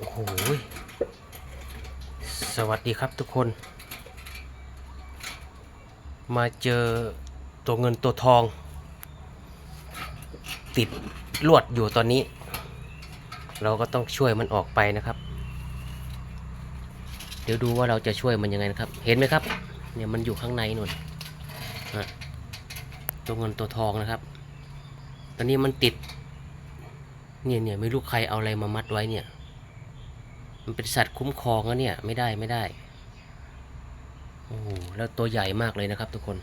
โอ้โห สวัสดีครับทุกคน มาเจอตัวเงินตัวทอง ติดลวดอยู่ตอนนี้ เราก็ต้องช่วยมันออกไปนะครับ เดี๋ยวดูว่าเราจะช่วยมันยังไงนะครับ เห็นไหมครับ เนี่ยมันอยู่ข้างในนู่นตัวเงินตัวทองนะครับ ตอนนี้มันติดเนี่ยเนี่ยไม่รู้ใครเอาอะไรมามัดไว้เนี่ย มันเป็นสัตว์คุ้มครองนะเนี่ย ไม่ได้ไม่ได้ โอ้แล้วตัวใหญ่มากเลยนะครับทุกคน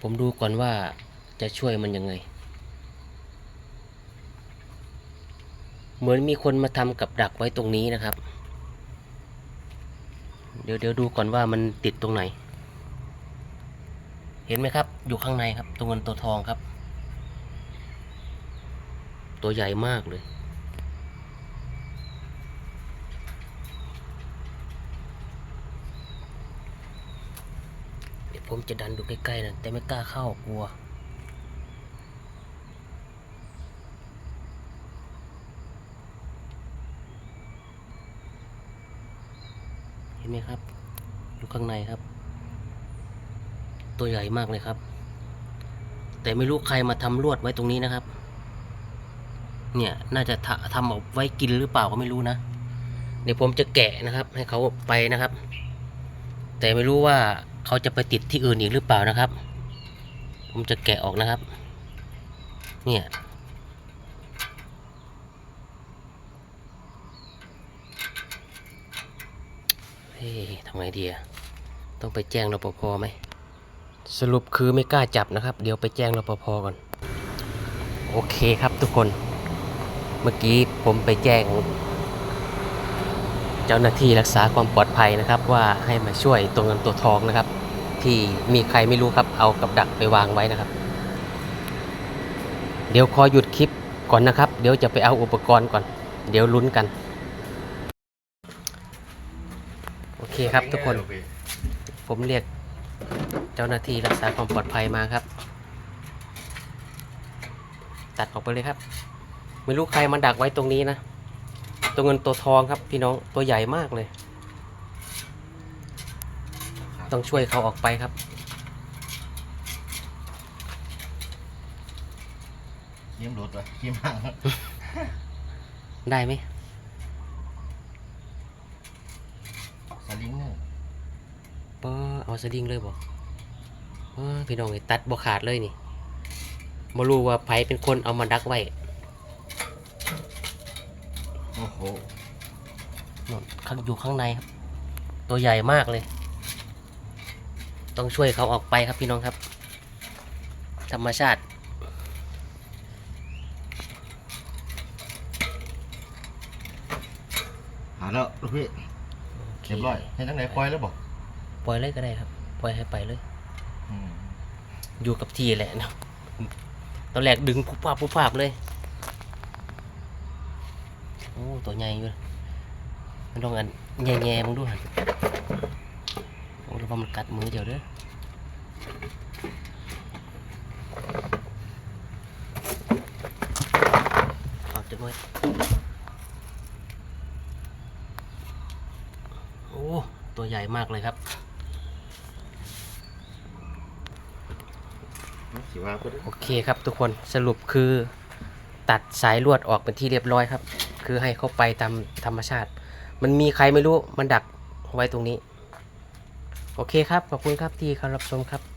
ผมดูก่อนว่าจะช่วยมันยังไง เหมือนมีคนมาทำกับดักไว้ตรงนี้นะครับ เดี๋ยวเดี๋ยวดูก่อนว่ามันติดตรงไหน เห็นไหมครับ อยู่ข้างในครับ ตัวเงินตัวทองครับ ตัวใหญ่มากเลย เดี๋ยว ผมจะดันดูใกล้ๆนะแต่ไม่กล้าเข้ากลัว เห็นไหมครับ อยู่ข้างในครับ ตัวใหญ่มากเลยครับ แต่ไม่รู้ใครมาทำลวดไว้ตรงนี้นะครับ เนี่ยน่าจะทำทำเอาไว้กินหรือเปล่าก็ไม่รู้นะ เดี๋ยวผมจะแกะนะครับ ให้เขาไปนะครับ แต่ไม่รู้ว่า เขาจะไปติดที่อื่นอีกหรือเปล่านะครับ ผมจะแกะออกนะครับ เนี่ยเฮ้ทำไงดีอะต้องไปแจ้งรปภไหม สรุปคือไม่กล้าจับนะครับ เดี๋ยวไปแจ้งรปภก่อน โอเคครับทุกคน เมื่อกี้ผมไปแจ้ง เจ้าหน้าที่รักษาความปลอดภัยนะครับ ว่าให้มาช่วยตัวเงินตัวทองนะครับ ที่มีใครไม่รู้ครับเอากับดักไปวางไว้นะครับ เดี๋ยวขอหยุดคลิปก่อนนะครับ เดี๋ยวจะไปเอาอุปกรณ์ก่อน เดี๋ยวลุ้นกัน โอเคครับทุกคน ผมเรียกเจ้าหน้าที่รักษาความปลอดภัยมาครับ ตัดออกไปเลยครับ ไม่รู้ใครมาดักไว้ตรงนี้นะ ตัวเงินตัวทองครับพี่น้องตัวใหญ่มากเลย ต้องช่วยเขาออกไปครับยิ้มหลุดวะยิ้มห่างได้ไหมสลิงเนี่ยปอเอาสลิงเลยบอกพี่น้องนี่ตัดบ่ขาดเลยนี่บ่รู้ว่าไผเป็นคนเอามาดักไว้ โอ้โหนู่นข้างอยู่ข้างในครับ ตัวใหญ่มากเลย ต้องช่วยเขาออกไปครับพี่น้องครับ ธรรมชาติ หาแล้วลูกพี่เรียบร้อยให้ทั้งไหนปล่อยแล้วบอกปล่อยเลยก็ได้ครับ ปล่อยให้ไปเลยอืมอยู่กับที่แหละนะตอนแรกดึงปุ๊บปับปุ๊บปับเลย โอ้ตัวใหญ่อยู่มันต้องอันแง่ๆมึงดูหันโอ้แล้วว่ามันกัดมือเดียวเด้อออกจากมือโอ้ตัวใหญ่มากเลยครับสิว่าก็ได้โอเคครับทุกคนสรุปคือ ตัดสายลวดออกเป็นที่เรียบร้อยครับ คือให้เขาไปตามธรรมชาติ มันมีใครไม่รู้มันดักไว้ตรงนี้ โอเคครับ ขอบคุณครับที่เข้ารับชมครับ